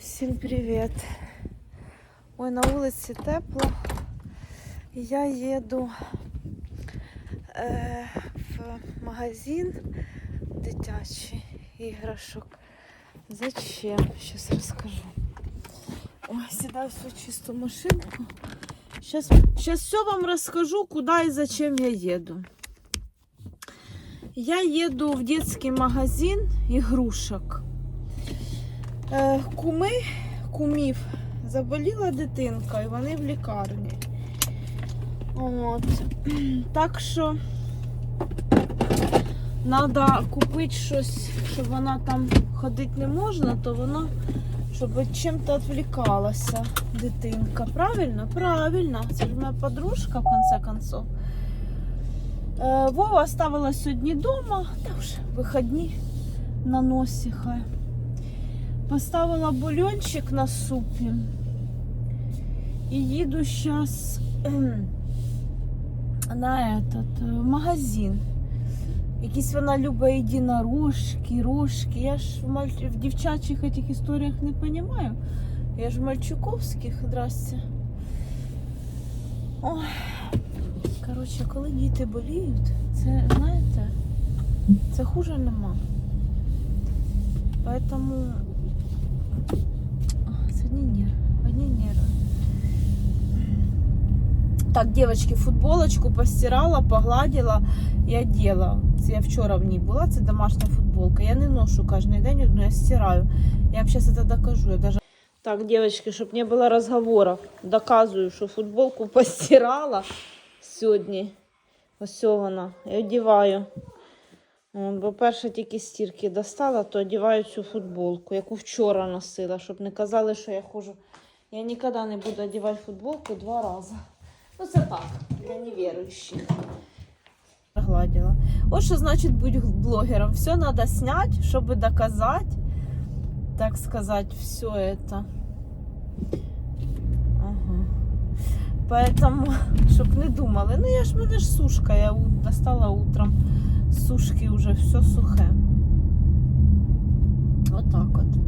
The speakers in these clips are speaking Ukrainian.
Всім привіт! Ой, на вулиці тепло. Я їду е, в магазин дитячий іграшок. Зачем? Сейчас расскажу. Ой, сідаю в свою чисту машинку. Сейчас, сейчас все вам расскажу, куда и зачем я еду. Я еду в детский магазин игрушек. Е, Куми, кумів заболіла дитинка і вони в лікарні. От. Так що треба купити щось, щоб вона там ходити не можна, то вона щоб чим-то відвлікалася дитинка. Правильно? Правильно. Це ж моя подружка, в конце концов. Е, Вова оставила сьогодні вдома, та вже вихідні на носі хай. Поставила бульончик на супі. І їду зараз на этот, е, в магазин. Якісь вона любить єдинорожки, рожки. Я ж в, маль... в дівчачих этих історіях не розумію. Я ж в мальчуковських, здрасте. Ой. Коротше, коли діти боліють, це, знаєте, це хуже нема. Поэтому а, це одні нерви, одні нерви. Так, девочки, футболочку постирала, погладила і одела. Це я вчора в ній була, це домашня футболка. Я не ношу кожен день одну, я стираю. Я вам зараз це докажу. Я даже... Так, девочки, щоб не було розговорів, доказую, що футболку постирала сьогодні. Ось вона. І одіваю. От, Бо перше тільки стірки достала, то одіваю цю футболку, яку вчора носила, щоб не казали, що я хожу. Я ніколи не буду одягати футболку два рази. Ну, це так, для невіруючих. Гладила. Ось що значить бути блогером. Все треба зняти, щоб доказати, так сказати, все это. Ага. Поэтому, щоб не думали, ну я ж мене ж сушка, я достала утром сушки вже все сухе. Отак от.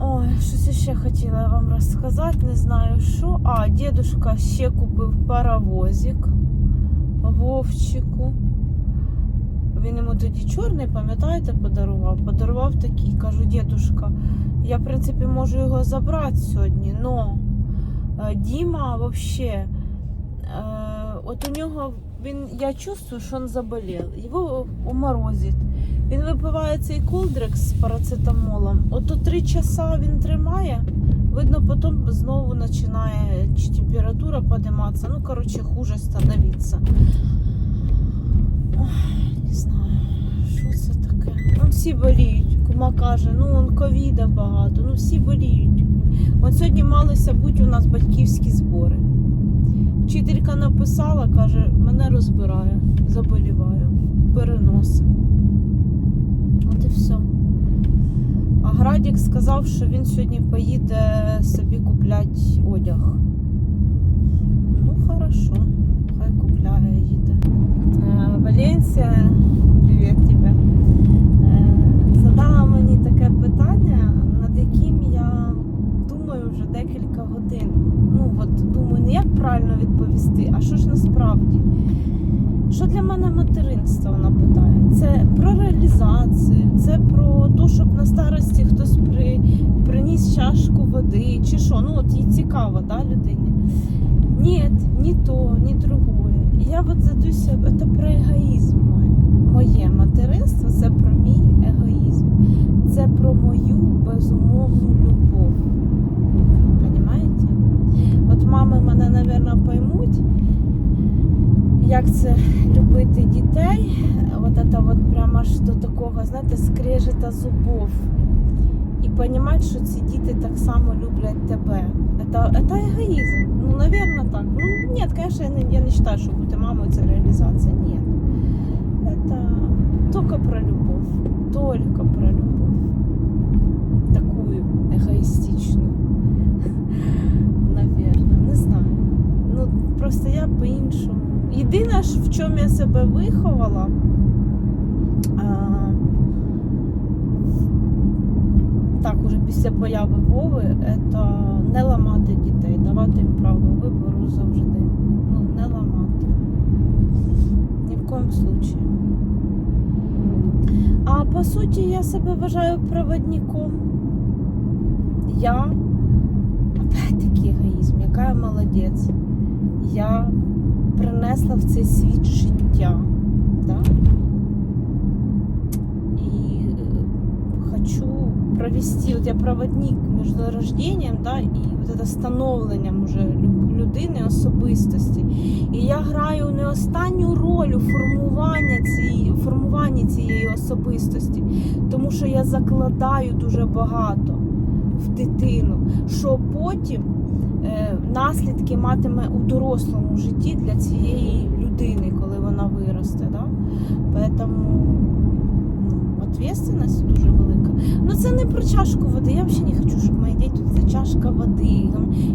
Ой, щось ще хотіла вам розказати, не знаю що. А, дідушка ще купив паровозик Вовчику. Він йому тоді чорний, пам'ятаєте, подарував? Подарував такий. Кажу, дідушка, я, в принципі, можу його забрати сьогодні, но е, Діма взагалі, е, от у нього він, я чувствую, що він заболів. Його уморозить. Він випиває цей колдрекс з парацетамолом. Ото три часа він тримає. Видно, потім знову починає чи температура підніматися. Ну, коротше, хуже становиться. Не знаю, що це таке. Ну, всі боліють. Кума каже, ну он ковіда багато, ну всі боліють. От сьогодні малися бути у нас батьківські збори. Вчителька написала, каже, мене розбирає, заболіваю, перенос. От і все. А Градік сказав, що він сьогодні поїде собі купляти одяг. Ну, хорошо, хай купляє, їде. Е, Валенсія, привіт тебе. Е, Задала мені таке питання, над яким я думаю вже декілька годин. Ну, от думаю, не як правильно відповісти, а що ж насправді. Що для мене материнство, вона питає? Це про реалізацію, це про те, щоб на старості хтось при, приніс чашку води, чи що. Ну, от їй цікаво, да, людині. Ні, ні то, ні другое. Я от задуся, це про егоїзм. Моє материнство це про мій егоїзм. Це про мою безумовну любов. Понимаєте? От мами мене, мабуть, поймуть, як це любити дітей. От це от прямо аж до такого, знаєте, скрежета зубов. І розуміти, що ці діти так само люблять тебе. Это, это эгоизм. Ну, наверное, так. Ну, нет, конечно, я не, я не считаю, что бути мамой это реализация. Нет. Это только про любовь. Только про любовь. Просто я по-іншому. Єдине, в чому я себе виховала, а, так уже після появи Вови, це не ламати дітей, давати їм право вибору завжди. Ну, не ламати. Ні в коєму случаї. А по суті, я себе вважаю проводником. Я, опять-таки, яка я молодець. Я принесла в цей світ життя. Да? И э, хочу провести, вот я проводник між рождением, да, і это становленням уже людини, особистості. І я граю не останню роль у формування цієї, формуванні цієї особистості, тому що я закладаю дуже багато в дитину, що потім е, наслідки матиме у дорослому житті для цієї людини, коли вона виросте. Да? Поэтому ну, ответственность дуже велика. Ну це не про чашку води. Я взагалі не хочу, щоб мої діти це чашка води.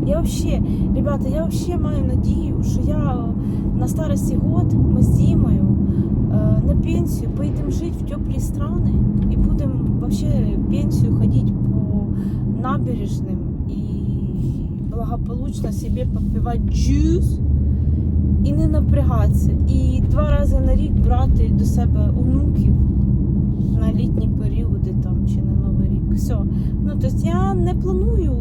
Я вообще, ребята, я вообще маю надію, що я на старості год ми з Дімою е, на пенсію поїдемо жити в теплі страни і будемо вообще пенсію ходити по набережним благополучно собі попивати джус і не напрягатися. І два рази на рік брати до себе онуків на літні періоди там чи на Новий рік. Все. Ну, тобто я не планую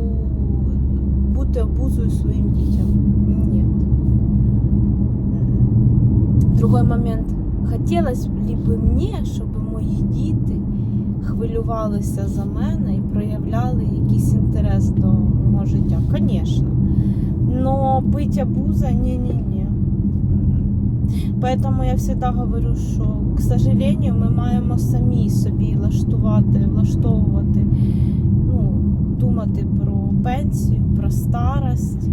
бути обузою своїм дітям. Ні. Другой момент. Хотілося б мені, щоб мої діти хвилювалися за мене і проявляли якийсь інтерес до мого життя. Звісно. Но быть обузой не-не-не. Поэтому я всегда говорю, що, к сожалению, ми маємо самі собі влаштувати, влаштовувати, ну, думати про пенсію, про старость,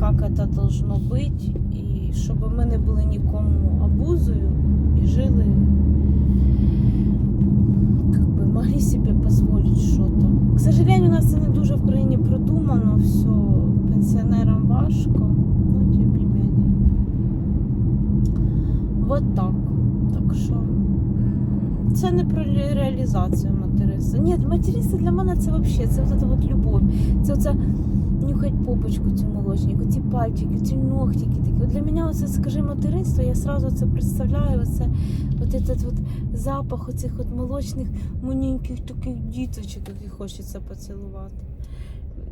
як це должно бути, і щоб ми не були нікому обузою і жили, как бы могли себе позволить что-то. К сожалению, у нас це не дуже в країні продумано, все, пенсіонерам важко, но тим не менее. Вот так. Так що це не про реалізацію материнства. Ні, материнство для мене це взагалі, це вот эта вот любов. Це оце нюхать попочку цю молочнику, ці пальчики, ці ногтики такі. От для мене оце, скажи, материнство, я сразу це представляю, оце, от этот вот запах оцих от молочних маленьких таких діточок, яких хочеться поцілувати.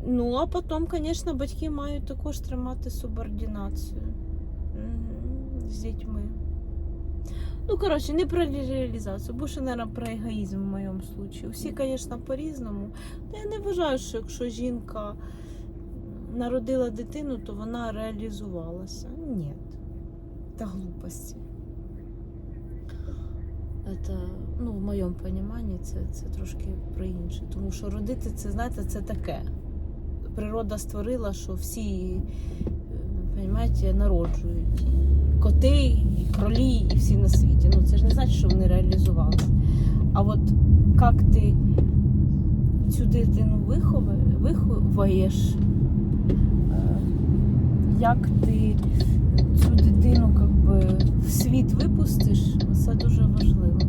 Ну, а потім, звісно, батьки мають також тримати субординацію з дітьми. Ну, коротше, не про реалізацію, більше, мабуть, про егоїзм в моєму випадку. Всі, звісно, по-різному. Та я не вважаю, що якщо жінка народила дитину, то вона реалізувалася. Ні. Це глупості. Это, ну, в моєму розумінні це, це трошки про інше. Тому що родити це, знаєте, це таке. Природа створила, що всі, розумієте, народжують. І коти, і кролі, і всі на світі. Ну це ж не значить, що вони реалізувалися. А от як ти цю дитину виховує, виховуєш, е, як ти цю дитину как би, в світ випустиш, це дуже важливо.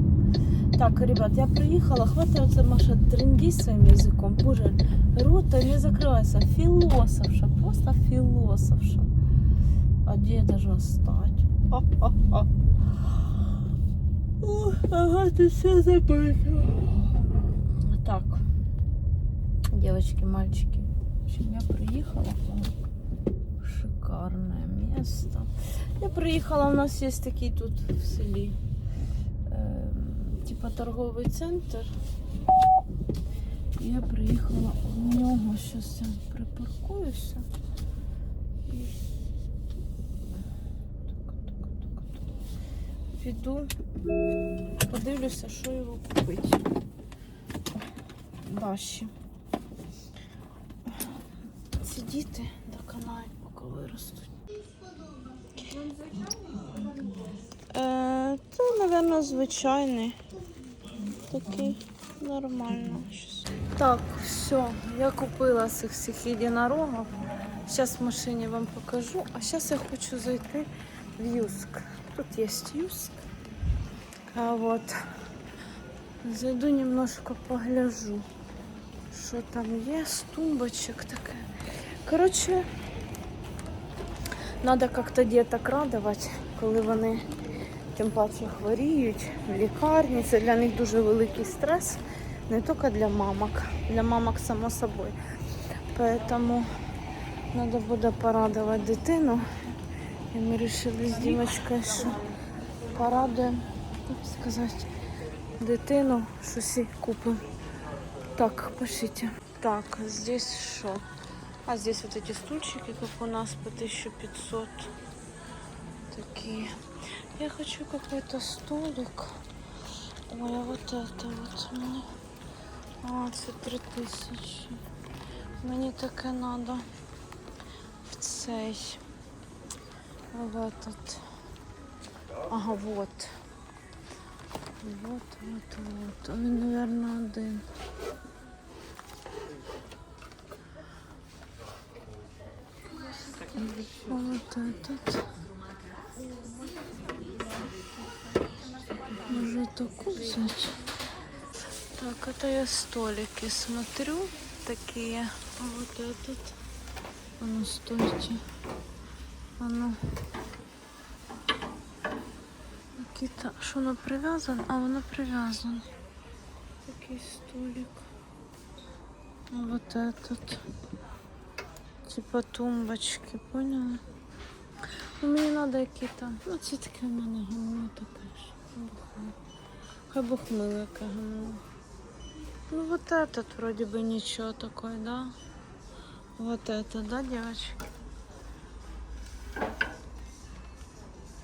Так, ребят, я приїхала, хватить оце Маша тренді своїм язиком. Боже, рота не закривається. Філософша, просто філософша. А де я должна? Ха-ха-ха. Ага, ты все забыла. Так, девочки, мальчики, я приехала. Место. Я приехала, у нас есть такие тут в селі. ем, Типа торговий центр. Я приїхала в нього, зараз я припаркуюся. І... Піду, подивлюся, що його купити. Даші. Ці діти доконають, поки виростуть. Е, це, мабуть, звичайний. Такий нормально. Так, все, я купила цих всіх єдинорогів. Зараз в машині вам покажу. А зараз я хочу зайти в Юск. Тут є Юск. А вот зайду немножко погляжу, що там є, з тумбочок таке. Коротше, треба як-то діток радувати, коли вони тим паче хворіють в лікарні. Це для них дуже великий стрес, не тільки для мамок, для мамок само собою. Поэтому треба буде порадувати дитину. І ми вирішили з дівчинкою, що порадуємо, сказати, дитину, щось їй купимо. Так, пошлите. Так, здесь что? А здесь вот эти стульчики, как у нас, по 1500. Такие. Я хочу какой-то столик. Ой, а вот это вот мне. А, це 3000. Мені таке надо в цей. В этот. Ага, вот. Вот, вот, вот. Він, наверное, один. Вот этот. Можно такую взять. Так, это я столики смотрю. Такие. А вот этот. А ну, стойте. А ну. Какие-то... Что, оно привязано? А, оно привязано. Такий столик. А вот этот. Типа тумбочки, поняла? Ну, мені треба які-то. Ну, це таке в мене гамно таке ж. Бухне. Хай бухмило яке гамно. Ну, вот этот вроде бы ничего такой, да? Вот это, да, девочки?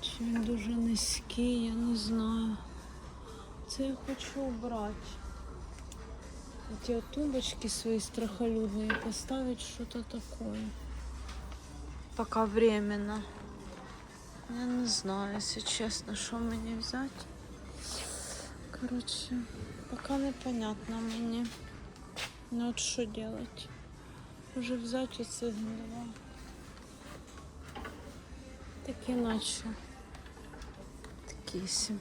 Чи він дуже низький, я не знаю. Це я хочу убрати. Эти вот тумбочки свои страхолюдные поставить что-то такое. Пока временно. Я не знаю, если честно, что мне взять. Короче, пока непонятно мне. Ну вот что делать? Уже взять эти два. Так иначе. Такие себе.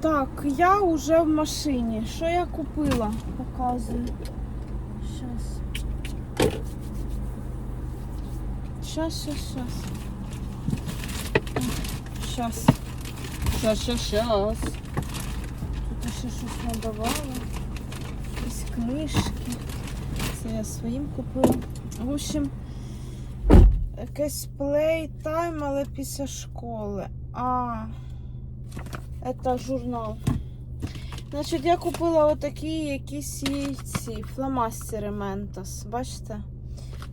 Так, я уже в машині. Що я купила? Показую. Щас. Щас, щас, щас. Щас. Щас, щас, щас. Тут ще щось надавала. Якісь книжки. Це я своїм купила. В общем, якийсь плейтайм, але після школи. А. Это журнал. Значить, я купила отакі якісь ці фломастери Ментос. Бачите?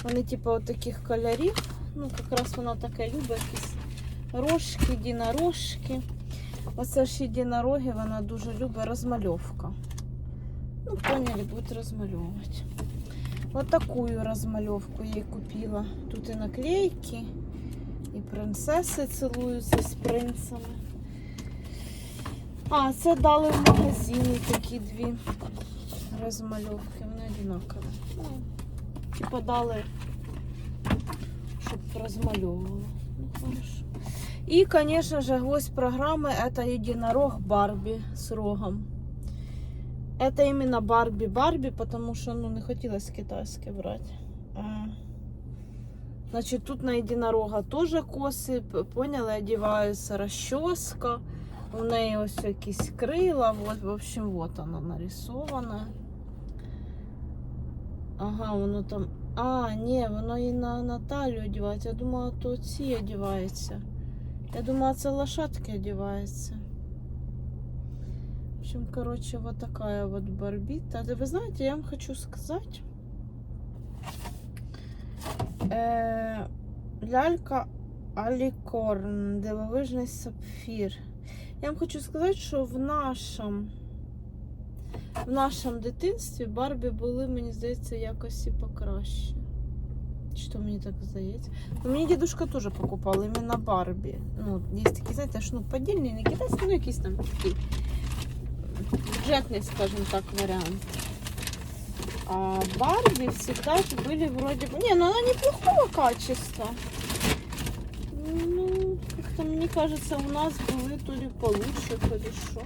Вони, типу, отаких кольорів. Ну, якраз вона таке любить, якісь рожки, єдинорожки. Оце ж єдинороги, вона дуже любить розмальовка. Ну, поняли, будуть розмальовувати. Вот такую розмальовку я купила. Тут і наклейки, і принцеси цілуються з принцами. А, це дали в магазині такі дві розмальовки. Вони одинакові. Ну, типа дали, щоб розмальовувало. Ну, хорошо. І, конечно же, гость программы это единорог Барби с рогом. Это именно Барби Барби, потому что ну, не хотелось китайские брать. А, Значит, тут на единорога тоже косы, п- поняли, одеваются расческа. У неї ось якісь крила. Вот, в общем, вот оно нарисовано. Ага, воно там. А, ні, воно і на Наталю одягається. Я думала, то ці одягається. Я думала, це лошадки одягається. В общем, короче, вот такая вот барбита. Да вы знаете, я вам хочу сказать. Э, лялька Алікорн, дивовижний сапфір. Я вам хочу сказати, що в нашому в нашому дитинстві Барбі були, мені здається, якось і покраще. Чи то мені так здається? Ну, мені дідушка теж покупав іменно Барбі. Ну, є такі, знаєте, ж, ну, подільні, не китайські, ну якісь там такі бюджетний, скажімо так, варіант. А Барби всегда же были вроде бы... Не, ну она неплохого качества. Ну, как-то мне кажется, у нас были то ли получше, что.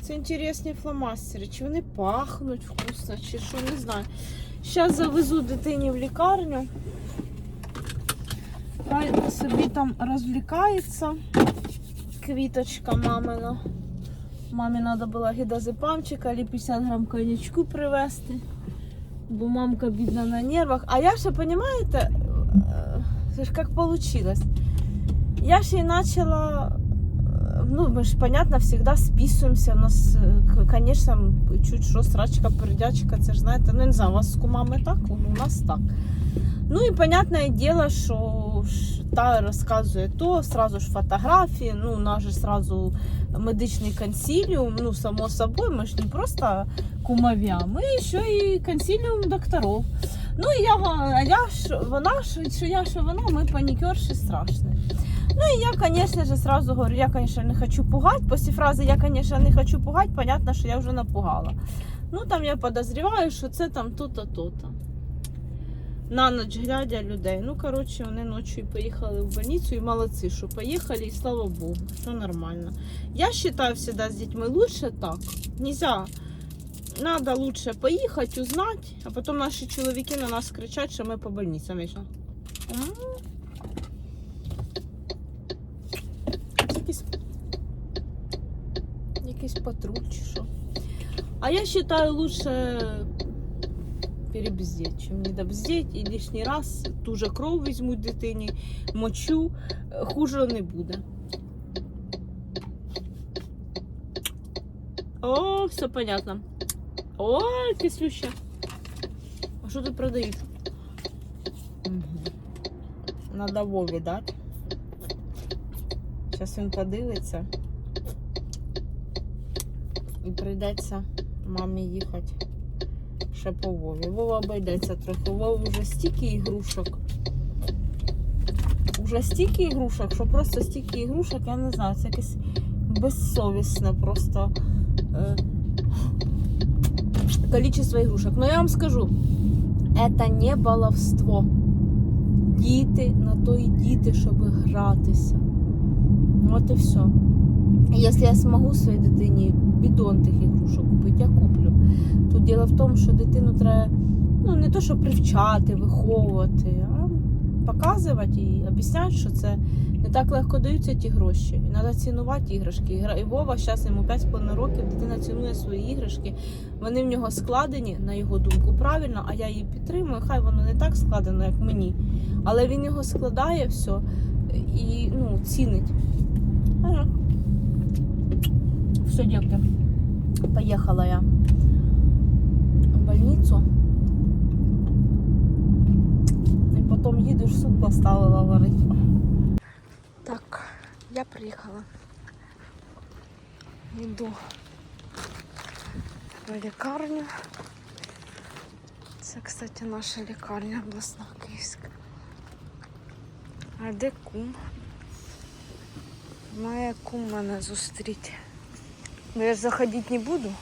Це інтересні фломастери. Чи вони пахнуть вкусно, чи що, не знаю. Зараз завезу дитині в лікарню. Хай собі там розвлікається. Квіточка мамина. Мамі треба було гідозепамчика, або 50 грам коньячку привезти. Бо мамка бідна на нервах. А я ще, розумієте, е, це ж як вийшло. Я ще й почала, е, ну, ми ж, понятно, завжди списуємося. У нас, звісно, чуть що, срачка, пердячка, це ж знаєте, ну, не знаю, у вас з кумами так, у нас так. Ну і понятне діло, що та розказує то, сразу ж фотографії, ну, у нас же сразу медичний консиліум, ну, само собою, ми ж не просто кумов'я, ми ще і консиліум докторів. Ну, я, я ж, вона що я, що вона, ми панікерші страшні. Ну і я, звісно ж, сразу говорю, я, звісно, не хочу пугати. Після фрази я, звісно, не хочу пугати, понятно, що я вже напугала. Ну, там я подозріваю, що це там то-то, то-то. На ніч глядя людей. Ну, коротше, вони ночі поїхали в больницю і молодці, що поїхали, і слава Богу, все нормально. Я вважаю завжди з дітьми лучше так. Нельзя. Надо лучше поїхати, узнати, а потім наші чоловіки на нас кричать, що ми по больницям. Вічно. М. Якийсь, якийсь патруль чи. А я вважаю лучше перебздеть, чем недобздеть і лишній раз ту же кров візьмуть дитині, мочу, е, хуже не буде. О, все понятно. О, кислюща. А що тут продають? Надо Вові дати. Зараз він подивиться. І прийдеться мамі їхати ще по Вові. Вова обійдеться трохи. Вова вже стільки ігрушок. Уже стільки ігрушок, що просто стільки ігрушок, я не знаю, це якесь безсовісне просто е, количество ігрушок. Но я вам скажу, це не баловство. Діти на то і діти, щоб гратися. От і все. Якщо я змогу своїй дитині бідон тих ігрушок купити, я куплю. Тут діло в тому, що дитину треба ну, не то, що привчати, виховувати, а показувати і об'ясняти, що це не так легко даються ті гроші. І треба цінувати іграшки. І Вова зараз йому 5,5 років, дитина цінує свої іграшки. Вони в нього складені, на його думку, правильно, а я її підтримую. Хай воно не так складено, як мені. Але він його складає все і ну, цінить. Ага. Все, дівки. Поїхала я в больницу. І потім їдеш, суп поставила варити. Так, я приїхала. Йду в лікарню. Це, кстати, наша лікарня обласна Київська. А де кум? Має кум мене зустріти. Ну, я ж заходити не буду.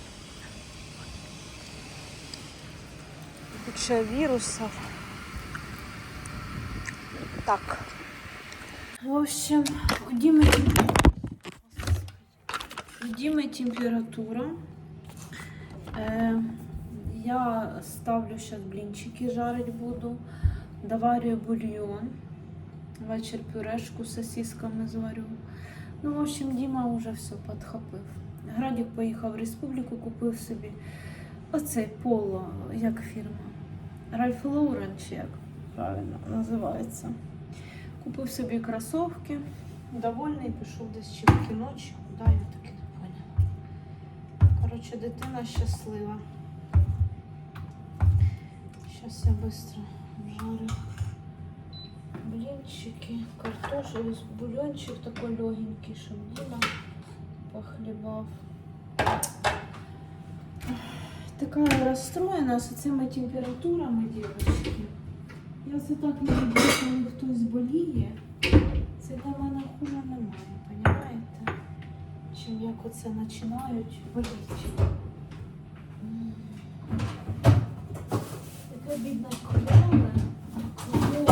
Куча вирусов. Так. В общем, у Димы, у Димы температура. Э, я ставлю сейчас блинчики жарить буду. Доварю бульон. Вечір пюрешку з сосисками зварю. Ну, в общем, Діма вже все підхопив. Градік поїхав в республіку, купив собі оцей поло, як фірма. Ральф Лоурен, чи як правильно називається. Купив собі кросовки, довольний, пішов десь чи в кіно, чи куди, я таки не поняла. Коротше, дитина щаслива. Зараз я швидко вжарю блинчики, картошку, бульончик такой легенький, щоб Діма похлібав. Така розстроєна з цими температурами, дівчатки. Я це так не люблю, коли хтось боліє. Це для мене хуже немає, розумієте? Чим як оце починають боліти. М. Таке бідне колоне. Колоне.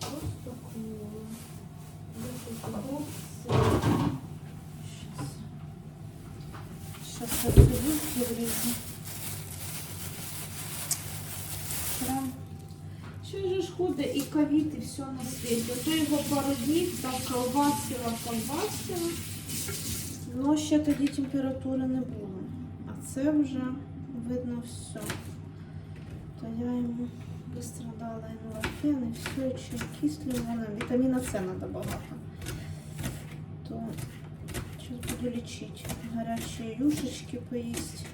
Просто колоне. Дивіться, бокси. Щас. Щас я влізли. Прям. Ще же ж ходить і все на світі. То його пару днів так колбасила, колбасила. Ну, ще тоді температури не було. А це вже видно все. То я йому быстро дала інвафен і все, і ще кислю вона. Вітаміна С треба багато. То сейчас буду лечить. Горячие юшечки поесть.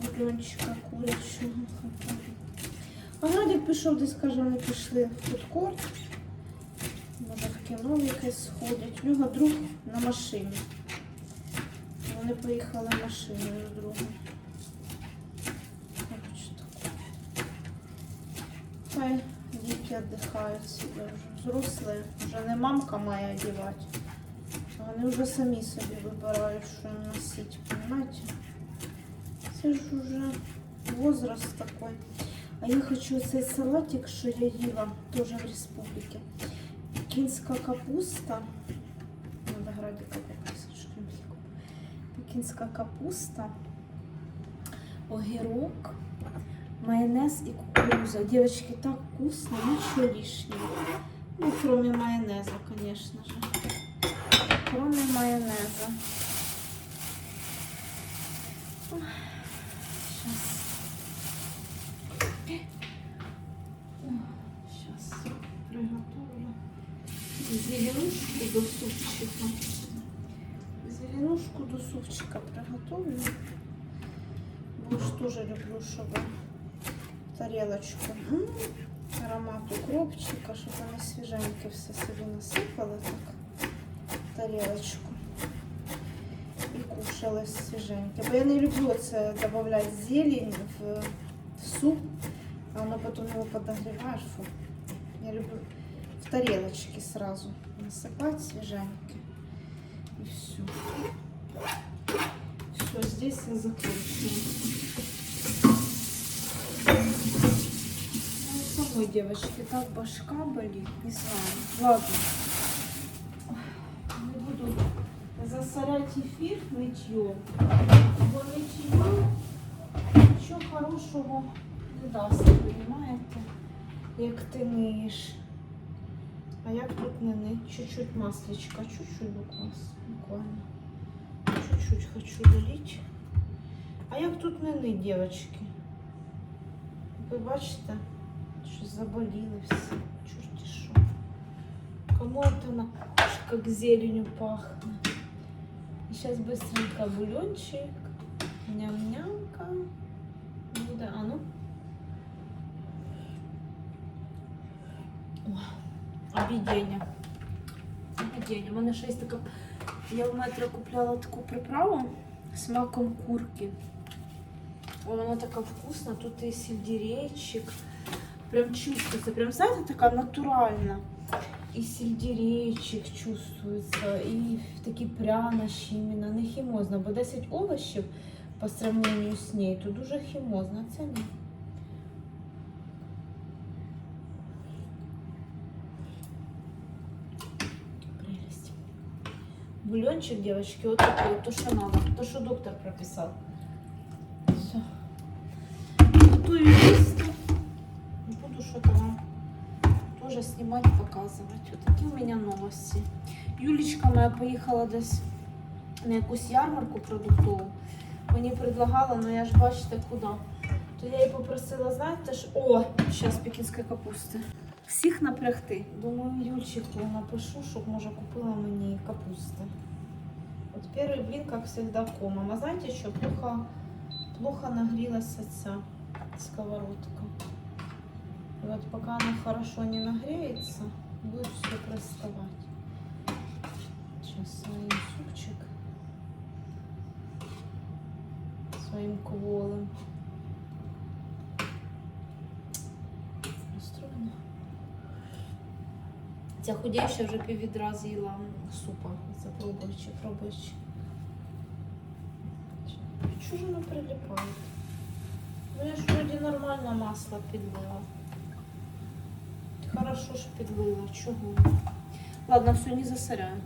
Бульончика курячого. А Надік пішов, десь каже, вони пішли в фудкорт. Може в кіно якесь сходять. У нього друг на машині. Вони поїхали машиною з другом. Хай діти віддихають себе вже. Взрослі. Вже не мамка має одягати. Вони вже самі собі вибирають, що їм носити, понимаете? Це ж уже возраст такой. А я хочу цей салатик, що я їла, теж в республіке. Пекінська капуста. Надо що я. Пекінська капуста, огірок, майонез і кукуруза. Девочки, так вкусно, ничего лишнего. Ну, кроме майонеза, конечно же кроме майонеза. Зеленушку до супчика приготовлю. Бо ж тоже люблю, чтобы тарелочку. М, Аромат укропчика, щоб вони свіженьке все собі насипали так тарелочку і кушала свіженьке. Бо я не люблю це додавати зелень в, в суп, а воно потім його подогріваєш. Фу. Я люблю в тарелочке сразу насыпать свеженьке. И все. Все, здесь я закончила. Ну, самой девочки, так башка болит, не знаю. Ладно. Не буду засорять ефір ничьем. Бо ничьем нічого хорошого не дасть, розумієте? Як ти миєш. А як тут не не? Чуть-чуть маслечка, чуть-чуть буквально. Буквально. Чуть-чуть хочу долить. А як тут не не, девочки? Ви бачите, що заболіли всі. Чорті що. Кому это на как зеленью пахнет. И сейчас быстренько бульончик. Ням-нямка. Буде, а ну. О, обідення. Обідення. У мене ще є така. Я в метро купляла таку приправу з маком курки. О, Вона така вкусна, тут і сельдерейчик. Прям чувствується. Прям, знаєте, така натуральна. І сельдерейчик чувствується, і такі прянощі, іменно не хімозна, бо 10 овочів по сравнению з нею, то дуже хімозна. Це ні. Бульончик, девочки, вот такой, то, что надо, то, что доктор прописал. Все. Готую есть. Буду что-то вам тоже снимать, показывать. Вот такие у меня новости. Юлечка моя поїхала десь на якусь ярмарку продуктову. Мені предлагала, але я ж бачите куди. То я її попросила, знаєте ж, о, зараз пекінської капусти. Всіх напрягти. Думаю, Юльчику напишу, щоб може купила мені капусти. От перший блін, як завжди, комом. А знаєте що, плохо, плохо нагрілася ця сковородка. И вот пока она хорошо не нагреется, будет все приставать. Сейчас своим супчик своим кволом. Ця худейша вже піввідра з'їла супа. Це пробуючи. Чого ж воно приліпає? Ну я ж вроді нормально масло підлила. Хорошо ж підлила, чого? Ладно, все, не засоряю.